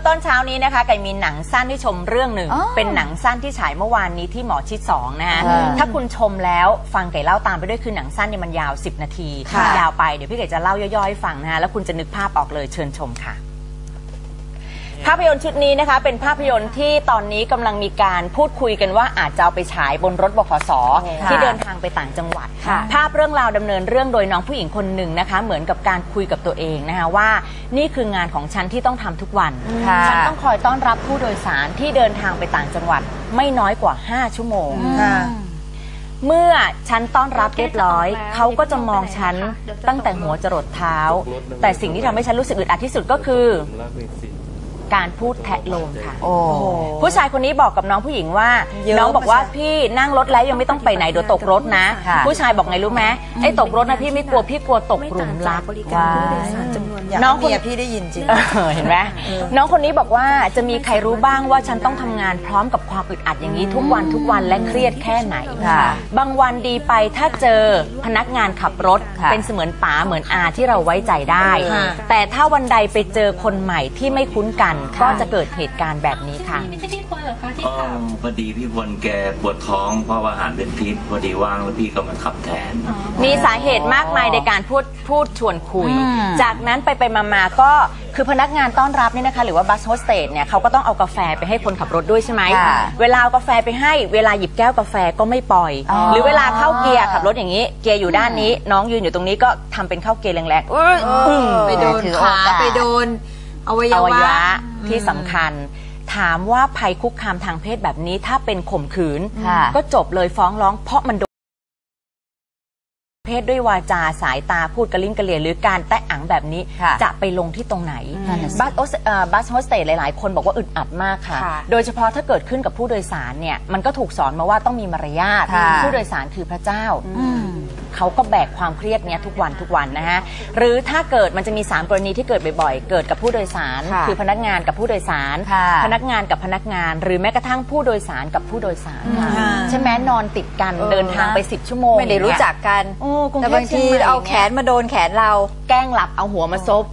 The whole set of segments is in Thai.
มต้นเช้านี้นะคะไก่มีหนังสั้นที่ชมเรื่องหนึ่งอ๋อเป็นหนังสั้นที่ฉายเมื่อวานนี้ที่หมอชิดสองนะคะอ่าถ้าคุณชมแล้วฟังไก่เล่าตามไปด้วยคือหนังสั้นเนี่ยมันยาว 10 นาทีค่ะยาวไปเดี๋ยวพี่ไก่จะเล่าย่อยๆให้ฟังนะคะแล้วคุณจะนึกภาพออกเลยเชิญชมค่ะภาพยนตร์ชุดนี้นะคะ เป็นภาพยนตร์ที่ตอนนี้กำลังมีการพูดคุยกันว่าอาจจะเอาไปฉายบนรถบขสค่ะที่เดินทางไปต่างจังหวัด ค่ะ ภาพเรื่องราวดำเนินเรื่องโดยน้องผู้หญิงคนหนึ่งนะคะ เหมือนกับการคุยกับตัวเองนะคะว่า นี่คืองานของฉันที่ต้องทำทุกวัน ค่ะ ฉันต้องคอยต้อนรับผู้โดยสารที่เดินทางไปต่างจังหวัด ไม่น้อยกว่า 5 ชั่วโมงเมื่อฉันต้อนรับเรียบร้อย เขาก็จะมองฉันตั้งแต่หัวจรดเท้า แต่สิ่งที่ทำให้ฉันรู้สึกอึดอัดที่สุดก็คือการพูดแทะโลมค่ะ โอ้ผู้ชายคนนี้บอกกับน้องผู้หญิงว่า เยอะน้องบอกว่ามาใช่พี่นั่งรถแล้วยังไม่ต้องไปไหนเดี๋ยวตกรถนะ ค่ะ ผู้ชายบอกไงรู้ไหมไอ้ตกรถนะพี่ไม่กลัวพี่กลัวตกหลุมรักว้ายน้องคน เมียพี่ได้ยินจริง เออเห็นไหมน้องคนนี้บอกว่าจะมีใครรู้บ้างว่าฉันต้องทำงานพร้อมกับความอึดอัดอย่างนี้ทุกวันทุกวันและเครียดแค่ไหนค่ะบางวันดีไปถ้าเจอพนักงานขับรถ ค่ะเป็นเสมือนป๋าเหมือนอาที่เราไว้ใจได้ ค่ะ แต่ถ้าวันใดไปเจอคนใหม่ที่ไม่คุ้นกันก็จะเกิดเหตุการณ์แบบนี้ค่ะ ไม่ใช่พี่คนเหรอคะที่อ๋อขับพอดีพี่พลแกปวดท้องเพราะว่าอาหารเป็นพิษพอดีว่างแล้วพี่ก็มาขับแทนมีสาเหตุมากมายในการพูดพูดชวนคุย อืมจากนั้นไปไปมามาก็คือพนักงานต้อนรับเนี่ยนะคะ หรือว่าบัสโฮสเตสเนี่ยเขาก็ต้องเอากาแฟไปให้คนขับรถด้วยใช่ไหมค่ะเวลาเอากาแฟไปให้เวลาหยิบแก้วกาแฟก็ไม่ปล่อย อ๋อ หรือเวลาเข้าเกียร์ขับรถอย่างนี้ เกียร์อยู่ด้านนี้ น้องยืนอยู่ตรงนี้ก็ทำเป็นเข้าเกียร์แรงๆอื้ออึ้ง ไปโดนถือขาโอกาส ไปโดน อวัยอวัยวะะที่สำคัญ ถามว่าภัยคุกคามทางเพศแบบนี้ถ้าเป็นข่มขืน ค่ะ ก็จบเลยฟ้องร้อง เพราะมันโดนเพศด้วยวาจาสายตาพูดกระลิ้นกระเหลี่ยหรือการแตะอังแบบนี้ ค่ะจะไปลงที่ตรงไหนนั่นน่ะสิ บัสโอสเอ่อบัสโฮสเตสหลาย ๆ คนบอกว่าอึดอัดมากค่ะ ค่ะโดยเฉพาะถ้าเกิดขึ้นกับผู้โดยสารเนี่ยมันก็ถูกสอนมาว่าต้องมีมารยาทค่ะ ผู้โดยสารคือพระเจ้า เขาก็แบกความเครียดเนี้ยทุกวันทุกวันนะฮะหรือถ้าเกิดมันจะมี 3 กรณีที่เกิดบ่อยๆ เกิดกับผู้โดยสารค่ะคือพนักงานกับผู้โดยสาร ค่ะพนักงานกับพนักงาน หรือแม้กระทั่งผู้โดยสารกับผู้โดยสารค่ะค่ะใช่ไหมนอนติดกันเออ เดินทางไป 10 ชั่วโมงไม่ได้รู้จักกัน โอ้กรุงแต่เทพบางทีชียใหม่เอาแขนมาโดนแขนเรา แกล้งหลับเอาหัวมาซบ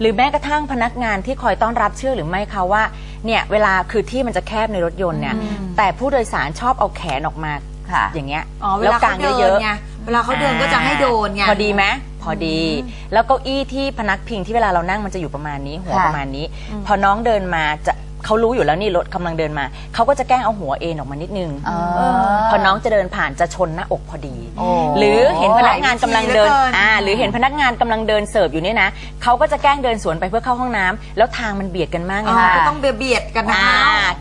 หรือแม้กระทั่งพนักงานที่คอยต้อนรับเชื่อหรือไม่คะว่าเนี่ยเวลาคือที่มันจะแคบในรถยนต์เนี่ยแต่ผู้โดยสารชอบเอาแขนออกมาค่ะ อย่างเงี้ยอ๋อเวแล้วลากางเขาเดิเยนอะๆไงเวลาเขาเดินก็จะให้โดนไง พอดีไหมพอดี แล้วเก้าอี้ที่พนักพิงที่เวลาเรานั่งมันจะอยู่ประมาณนี้ หัวค่ะประมาณนี้ พอน้องเดินมาจะ เขารู้อยู่แล้วนี่รถกำลังเดินมา เขาก็จะแกล้งเอาหัวเอ็นออกมานิดนึงอ๋อ เออพอน้องจะเดินผ่านจะชนหน้าอกพอดีโอ้หรือเห็นพนักงานกำลังเดินหลายวิธีเหลือเกิน อ่าหรือเห็นพนักงานกำลังเดินเสิร์ฟอยู่เนี่ยนะเขาก็จะแกล้งเดินสวนไปเพื่อเข้าห้องน้ำแล้วทางมันเบียดกันมากไงอ๋อคะ ก็ต้องเบียดๆกันนะ อ่า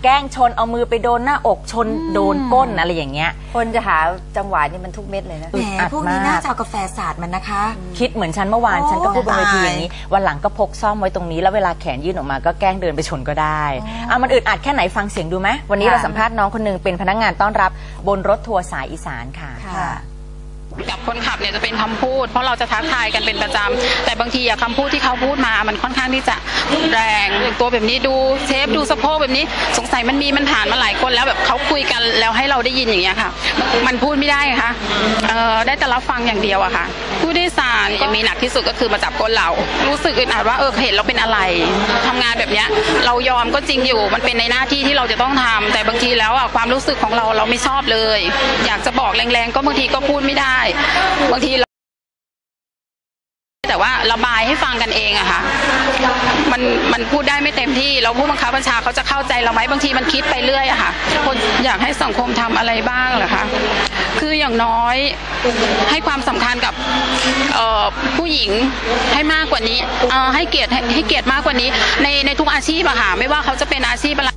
แกล้งชนเอามือไปโดนหน้าอกชนโดนก้นอะไรอย่างเงี้ย คนจะหาจังหวะนี่มันทุกเม็ดเลยนะ แหมพวกนี้น่าจะเอากาแฟสาดมันนะคะ คิดเหมือนฉันเมื่อวานโอ้ฉันก็พูดบนเวทีตายอย่างนี้ วันหลังก็พกซ่อมไว้ตรงนี้ แล้วเวลาแขนยื่นออกมาก็แกล้งเดินไปชนก็ได้อ่ะมันอึดอัดแค่ไหนฟังเสียงดูไหมวันนี้เราสัมภาษณ์น้องคนหนึงเป็นพนักงานต้อนรับบนรถทัวร์สายอีสานค่ะ ค่ะ กับคนขับเนี่ยจะเป็นคำพูด เพราะเราจะทักทายกันเป็นประจำแต่บางทีอะคำพูดที่เขาพูดมา มันค่อนข้างที่จะแรงตัวแบบนี้ดูเชฟดูสะโพกแบบนี้สงสัยมันมีมันผ่านมาหลายคนแล้วแบบเขาคุยกันแล้วให้เราได้ยินอย่างเงี้ยค่ะ มันพูดไม่ได้ค่ะเออได้แต่รับฟังอย่างเดียวอะค่ะ ผู้โดยสารยังมีหนักที่สุดก็คือมาจับก้นเรา รู้สึกอึดอัดว่าเออเห็นเราเป็นอะไรทำงานแบบเนี้ยเรายอมก็จริงอยู่มันเป็นในหน้าที่ที่เราจะต้องทำแต่บางทีแล้วอะความรู้สึกของเราเราไม่ชอบเลย อยากจะบอกแรงๆ ก็บางทีก็พูดไม่ได้บางทีเราแต่ว่าระบายให้ฟังกันเองอะค่ะมันมันพูดได้ไม่เต็มที่เราผู้บังคับบัญชาเขาจะเข้าใจเราไหมบางทีมันคิดไปเรื่อยอะค่ะคนอยากให้สังคมทำอะไรบ้างเหรอคะคืออย่างน้อยให้ความสำคัญกับผู้หญิงให้มากกว่านี้ให้เกียรติให้ให้เกียรติมากกว่านี้ ในในทุกอาชีพอะค่ะไม่ว่าเขาจะเป็นอาชีพอะไร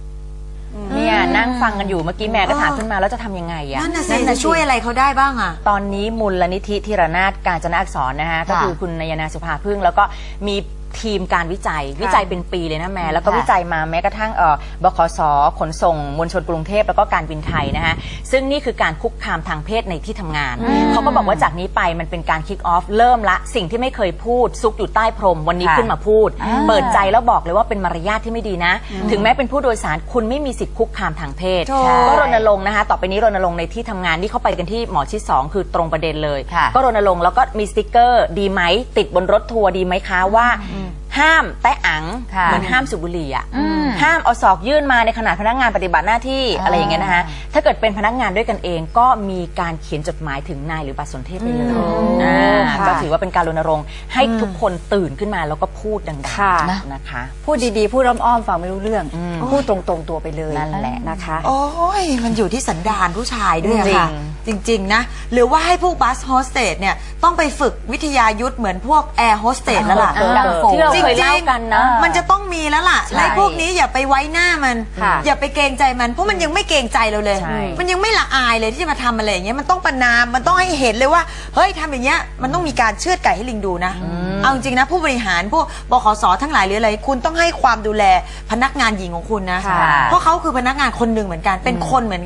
เนี่ยนั่งฟังกันอยู่เมื่อกี้แม่ก็ถามขึ้นมาแล้วจะทำยังไงอะนั่นน่ะสิจะช่วยอะไรเขาได้บ้างอะ ตอนนี้มูลนิธิธีรนาถการจนาอักษรนะฮะก็คือคุณนายนาสุภาพึ่ง แล้วก็มี ทีมการวิจัยวิจัยเป็นปีเลยนะแม่แล้วก็ค่ะวิจัยมาแม้กระทั่งเอ่อบขสขนส่งมวลชนกรุงเทพแล้วก็การบินไทยนะฮะซึ่งนี่คือการคุกคามทางเพศในที่ทำงาน เขาก็บอกว่าจากนี้ไปมันเป็นการคิกออฟเริ่มละ สิ่งที่ไม่เคยพูด ซุกอยู่ใต้พรมวันนี้ค่ะขึ้นมาพูด อ่าเปิดใจแล้วบอกเลยว่าเป็นมารยาทที่ไม่ดีนะ ถึงแม้เป็นผู้โดยสารคุณไม่มีสิทธิ์คุกคามทางเพศใช่ก็รณรงค์นะคะต่อไปนี้รณรงค์ในที่ทำงานนี่เข้าไปกันที่หมอชิดสองคือตรงประเด็นเลย ค่ะ ก็รณรงค์แล้วก็มีสติกเกอร์ดีไหมติดบนรถทัวร์ดีไหมคะว่า ห้ามแตะอังค่ะเหมือนห้ามสูบบุหรี่อะอืมห้ามเอาศอกยื่นมาในขณะพนักงานปฏิบัติหน้าที่อ่าอะไรอย่างเงี้ยนะคะถ้าเกิดเป็นพนักงานด้วยกันเองก็มีการเขียนจดหมายถึงนายหรือบัตรสนเทศไปเลยอ่าค่ะก็ถือว่าเป็นการรณรงค์ให้ทุกคนตื่นขึ้นมาแล้วก็พูดดังค่ะๆนะคะ พูดดีๆ พูดอ้อมๆฟังไม่รู้เรื่อง พูดตรงๆตัวไปเลยนั่นแหละนะคะ โอ้ยมันอยู่ที่สันดานผู้ชายด้วยอะค่ะจริจริง ๆ นะ หรือว่าให้พวกบัสโฮสเตสเนี่ยต้องไปฝึกวิทยายุทธเหมือนพวกแอร์โฮสเตสแล้วล่ะเออที่เราเคยเล่ากันนะ มันจะต้องมีแล้วล่ะใช่และพวกนี้อย่าไปไว้หน้ามัน ค่ะอย่าไปเกรงใจมัน เพราะมันยังไม่เกรงใจเราเลย ใช่ มันยังไม่ละอายเลยที่จะมาทำอะไรอย่างเงี้ย มันต้องประนาม มันต้องให้เห็นเลยว่า เฮ้ยทำอย่างเงี้ย มันต้องมีการเชือดไก่ให้ลิงดูนะ เอาจริงๆนะ ผู้บริหารพวกบขสทั้งหลายหรืออะไร คุณต้องให้ความดูแลพนักงานหญิงของคุณนะ ค่ะ เพราะเขาคือพนักงานคนหนึ่งเหมือนกัน เป็นคนเหมือน